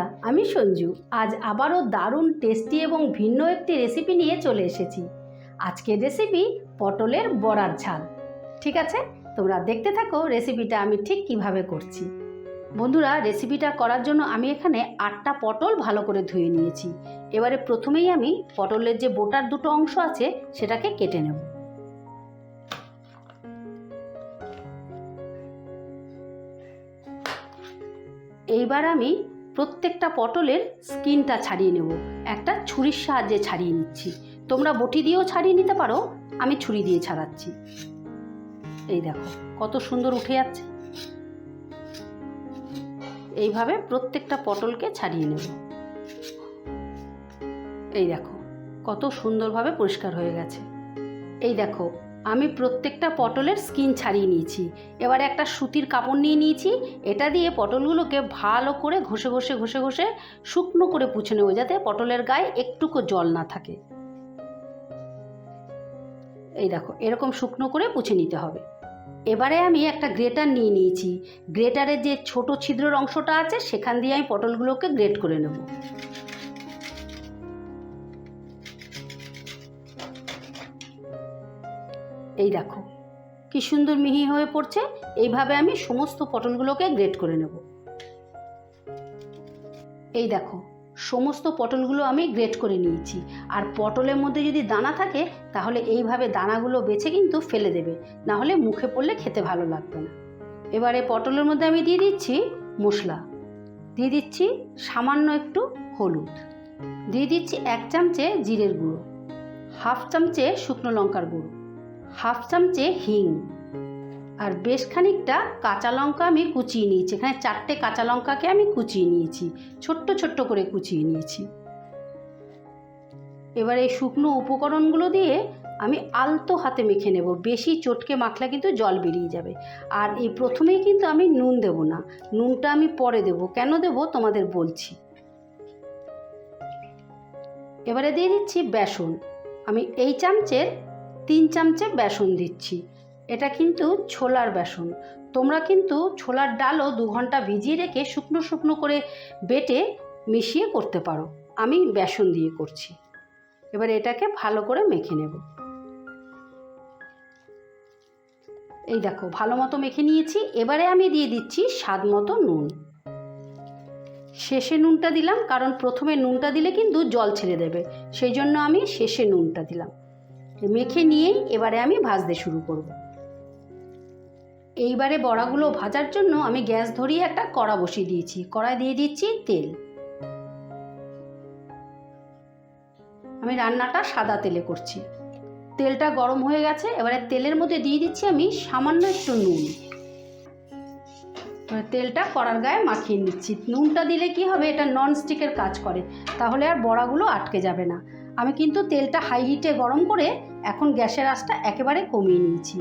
বন্ধুরা, আমি সঞ্জু। আজ আবারও দারুণ টেস্টি এবং ভিন্ন একটি রেসিপি নিয়ে চলে এসেছি। আজকের রেসিপি পটলের বড়ার ঝাল। ঠিক আছে? তোমরা দেখতে থাকো রেসিপিটা আমি ঠিক কীভাবে করছি। বন্ধুরা রেসিপিটা করার জন্য আমি এখানে আটটা পটল ভালো করে ধুয়ে নিয়েছি। এবারে প্রথমেই আমি পটলের যে বোটার দুটো অংশ আছে, সেটাকে কেটে নেব। এইবার আমি প্রত্যেকটা পটলের স্কিনটা ছাড়িয়ে নেব। একটা ছুরির সাহায্যে ছাড়িয়ে নিচ্ছি। তোমরা বটি দিয়েও ছাড়িয়ে নিতে পারো, আমি ছুরি দিয়ে ছাড়াচ্ছি। এই দেখো, কত সুন্দর উঠে যাচ্ছে। এইভাবে প্রত্যেকটা পটলকে ছাড়িয়ে নেব। এই দেখো, কত সুন্দরভাবে পরিষ্কার হয়ে গেছে। এই দেখো আমি প্রত্যেকটা পটলের স্কিন ছাড়িয়ে নিয়েছি। এবারে একটা সুতির কাপড় নিয়ে নিয়েছি। এটা দিয়ে পটলগুলোকে ভালো করে ঘষে ঘষে ঘষে ঘষে শুকনো করে পুছে নেব যাতে পটলের গায়ে একটুকু জল না থাকে। এই দেখো, এরকম শুকনো করে পুছে নিতে হবে। এবারে আমি একটা গ্রেটার নিয়ে নিয়েছি। গ্রেটারের যে ছোট ছিদ্রের অংশটা আছে, সেখান দিয়ে আমি পটলগুলোকে গ্রেট করে নেব। এই দেখো, কি সুন্দর মিহি হয়ে পড়ছে, এইভাবে আমি সমস্ত পটলগুলোকে গ্রেট করে নেব। এই দেখো, সমস্ত পটলগুলো আমি গ্রেট করে নিয়েছি। আর পটলের মধ্যে যদি দানা থাকে, তাহলে এইভাবে দানাগুলো বেছে কিন্তু ফেলে দেবে, না হলে মুখে পড়লে খেতে ভালো লাগবে না। এবারে পটলের মধ্যে আমি দিয়ে দিচ্ছি মশলা। দিয়ে দিচ্ছি সামান্য একটু হলুদ। দিয়ে দিচ্ছি এক চামচে জিরের গুঁড়ো, হাফ চামচে শুকনো লঙ্কার গুঁড়ো। হাফ চামচে হিং। আর বেশ খানিকটা কাঁচা লঙ্কা আমি কুচিয়ে নিয়েছি। এখানে চারটে কাঁচা লঙ্কাকে আমি কুচিয়ে নিয়েছি। ছোট্ট ছোট্ট করে কুচিয়ে নিয়েছি। এবার এই শুকনো উপকরণগুলো দিয়ে আমি আলতো হাতে মেখে নেব। বেশি চটকে মাখলে কিন্তু জল বেরিয়ে যাবে। আর এই প্রথমেই কিন্তু আমি নুন দেব না। নুনটা আমি পরে দেব। কেন দেব তোমাদের বলছি। এবারে দিয়ে দিচ্ছি বেসন। আমি এই চামচের তিন চামচে বেসন দিচ্ছি। এটা কিন্তু ছোলার বেসন। তোমরা কিন্তু ছোলার ডালও দু ঘণ্টা ভিজিয়ে রেখে শুকনো শুকনো করে বেটে মিশিয়ে করতে পারো। আমি বেসন দিয়ে করছি। এবার এটাকে ভালো করে মেখে নেব। এই দেখো, ভালো মতো মেখে নিয়েছি। এবারে আমি দিয়ে দিচ্ছি স্বাদ মতো নুন। শেষে নুনটা দিলাম, কারণ প্রথমে নুনটা দিলে কিন্তু জল ছেড়ে দেবে। সেই জন্য আমি শেষে নুনটা দিলাম। মেখে নিয়েই এবারে আমি ভাজতে শুরু করব। এইবারে বড়াগুলো ভাজার জন্য আমি গ্যাস ধরিয়ে একটা কড়া বসিয়ে দিয়েছি। কড়ায় দিয়ে দিচ্ছি তেল। আমি রান্নাটা সাদা তেলে করছি। তেলটা গরম হয়ে গেছে, এবারে তেলের মধ্যে দিয়ে দিচ্ছি আমি সামান্য একটু নুন। তেলটা কড়ার গায়ে মাখিয়ে নিচ্ছি। নুনটা দিলে কি হবে, এটা নন স্টিকের কাজ করে, তাহলে আর বড়াগুলো আটকে যাবে না। আমি কিন্তু তেলটা হাই হিটে গরম করে এখন গ্যাসের আঁচটা একেবারে কমিয়ে নিয়েছি।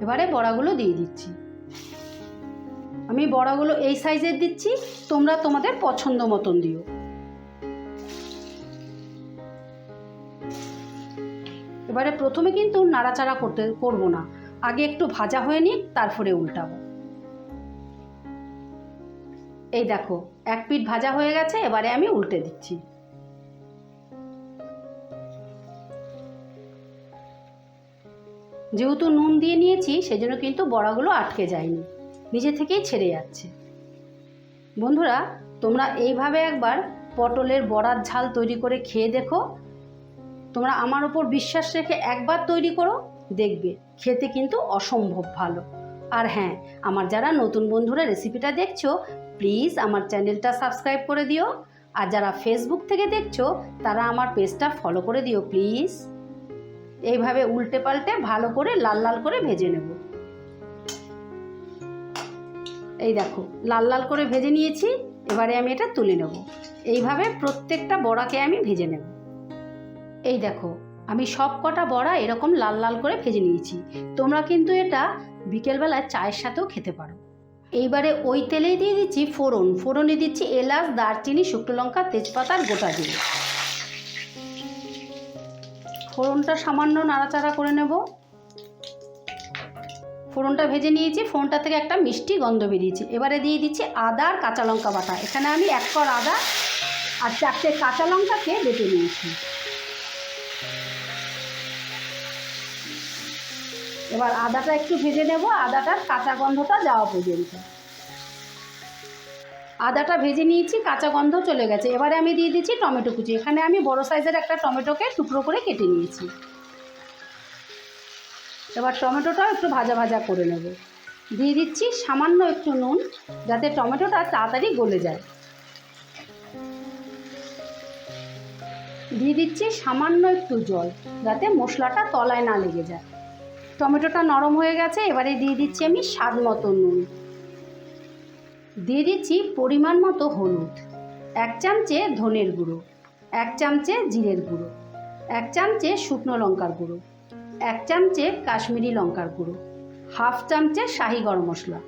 এবারে বড়াগুলো দিয়ে দিচ্ছি। আমি বড়াগুলো এই সাইজের দিচ্ছি, তোমরা তোমাদের পছন্দ মতন দিও। এবারে প্রথমে কিন্তু নাড়াচাড়া করতে, করব না। আগে একটু ভাজা হয়ে নিক, তারপরে উল্টাবো। এই দেখো, এক পিঠ ভাজা হয়ে গেছে, এবারে আমি উল্টে দিচ্ছি। যেহেতু নুন দিয়ে নিয়েছি, সেজন্য কিন্তু বড়াগুলো আটকে যায়নি। নিজে থেকেই ছেড়ে যাচ্ছে। বন্ধুরা, তোমরা এইভাবে একবার পটলের বড়ার ঝাল তৈরি করে খেয়ে দেখো। তোমরা আমার ওপর বিশ্বাস রেখে একবার তৈরি করো, দেখবে খেতে কিন্তু অসম্ভব ভালো। আর হ্যাঁ আমার যারা নতুন বন্ধুরা রেসিপিটা দেখছ, প্লিজ আমার চ্যানেলটা সাবস্ক্রাইব করে দিও। আর যারা ফেসবুক থেকে দেখছ, তারা আমার পেজটা ফলো করে দিও, প্লিজ। এইভাবে উল্টে পাল্টে ভালো করে লাল লাল করে ভেজে নেব। এই দেখো, লাল লাল করে ভেজে নিয়েছি, এবারে আমি এটা তুলে নেব। এইভাবে প্রত্যেকটা বড়াকে আমি ভেজে নেব। এই দেখো, আমি সব কটা বড়া এরকম লাল লাল করে ভেজে নিয়েছি। তোমরা কিন্তু এটা বিকেলবেলায় চায়ের সাথেও খেতে পারো। এইবারে ওই তেলেই দিয়ে দিচ্ছি ফোড়ন। ফোড়নে দিচ্ছি এলাচ, দারচিনি, শুকনো লঙ্কা তেজপাতার গোটা দিয়ে ফোড়নটা সামান্য নাড়াচাড়া করে নেব। ফোড়নটা ভেজে নিয়েছি ফোড়নটা থেকে একটা মিষ্টি গন্ধ বেরিয়েছে। এবারে দিয়ে দিচ্ছি আদা আর কাঁচা লঙ্কা বাটা। এখানে আমি এক কর আদা আর চারটে কাঁচা লঙ্কাকে বেটে নিয়েছি। এবার আদাটা একটু ভেজে নেব। আদাটার কাঁচা গন্ধটা যাওয়া পর্যন্ত। আদাটা ভেজে নিয়েছি, কাঁচা গন্ধ চলে গেছে। এবারে আমি দিয়ে দিচ্ছি টমেটো কুচি। এখানে আমি বড় সাইজের একটা টমেটোকে টুকরো করে কেটে নিয়েছি। এবার টমেটোটাও একটু ভাজা ভাজা করে নেব। দিয়ে দিচ্ছি সামান্য একটু নুন, যাতে টমেটোটা তাড়াতাড়ি গলে যায়। দিয়ে দিচ্ছি সামান্য একটু জল, যাতে মশলাটা তলায় না লেগে যায়। টমেটোটা নরম হয়ে গেছে, এবারে দিয়ে দিচ্ছি আমি স্বাদ মতো নুন। দিয়ে দিচ্ছি পরিমাণ মতো হলুদ। এক চামচে ধনের গুঁড়ো, এক চামচে জিরের গুঁড়ো, এক চামচে শুকনো লঙ্কার গুঁড়ো, এক চামচে কাশ্মীরি লঙ্কার গুঁড়ো, হাফ চামচে শাহি গরম মশলা।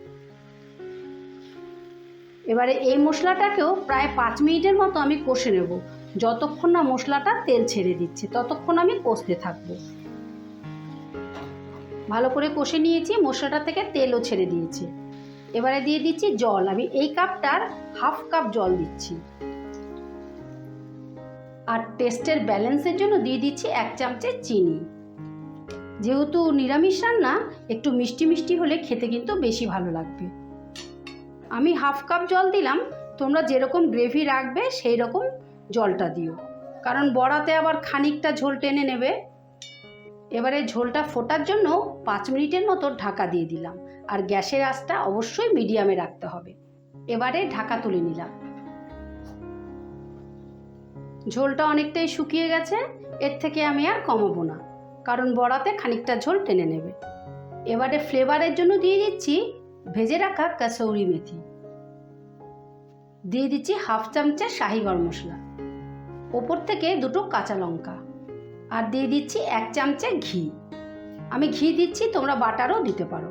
এবারে এই মশলাটাকেও প্রায় পাঁচ মিনিটের মতো আমি কষে নেব। যতক্ষণ না মশলাটা তেল ছেড়ে দিচ্ছে, ততক্ষণ আমি কষতে থাকব। ভালো করে কষে নিয়েছি, মশলাটা থেকে তেলও ছেড়ে দিয়েছে। এবারে দিয়ে দিচ্ছি জল। আমি এই কাপটার হাফ কাপ জল দিচ্ছি। আর টেস্টের ব্যালেন্সের জন্য দিয়ে দিচ্ছি এক চামচে চিনি। যেহেতু নিরামিষ রান্না, একটু মিষ্টি মিষ্টি হলে খেতে কিন্তু বেশি ভালো লাগবে। আমি হাফ কাপ জল দিলাম। তোমরা যেরকম গ্রেভি রাখবে সেই রকম জলটা দিও। কারণ বড়াতে আবার খানিকটা ঝোল টেনে নেবে। এবারে ঝোলটা ফোটার জন্য পাঁচ মিনিটের মতো ঢাকা দিয়ে দিলাম। আর গ্যাসের আঁচটা অবশ্যই মিডিয়ামে রাখতে হবে। এবারে ঢাকা তুলে নিলাম। ঝোলটা অনেকটাই শুকিয়ে গেছে, এর থেকে আমি আর কমাবো না, কারণ বড়াতে খানিকটা ঝোল টেনে নেবে। এবারে ফ্লেভারের জন্য দিয়ে দিচ্ছি ভেজে রাখা কাসৌরি মেথি। দিয়ে দিচ্ছি হাফ চামচে শাহি গরম মশলা। ওপর থেকে দুটো কাঁচা লঙ্কা। আর দিয়ে দিচ্ছি এক চামচে ঘি। আমি ঘি দিচ্ছি, তোমরা বাটারও দিতে পারো।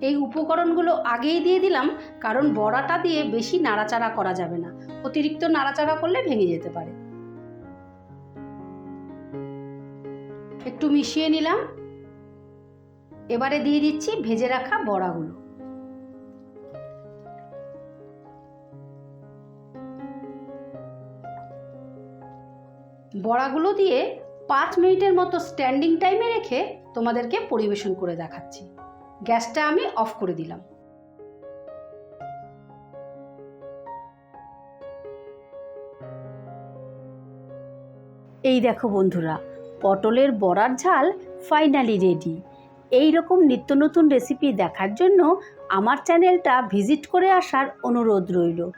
এই উপকরণগুলো আগেই দিয়ে দিলাম, কারণ বড়াটা দিয়ে বেশি নাড়াচাড়া করা যাবে না। অতিরিক্ত নাড়াচাড়া করলে ভেঙে যেতে পারে। একটু মিশিয়ে নিলাম। এবারে দিয়ে দিচ্ছি ভেজে রাখা বড়াগুলো। বড়াগুলো দিয়ে পাঁচ মিনিটের মতো স্ট্যান্ডিং টাইমে রেখে তোমাদেরকে পরিবেশন করে দেখাচ্ছি। গ্যাসটা আমি অফ করে দিলাম। এই দেখো বন্ধুরা, পটলের বড়ার ঝাল ফাইনালি রেডি এই রকম নিত্য নতুন রেসিপি দেখার জন্য আমার চ্যানেলটা ভিজিট করে আসার অনুরোধ রইল।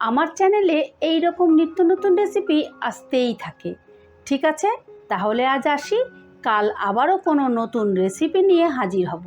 আমার চ্যানেলে এই রকম নিত্য নতুন রেসিপি আসতেই থাকে। ঠিক আছে? তাহলে আজ আসি, কাল আবারও কোনো নতুন রেসিপি নিয়ে হাজির হব।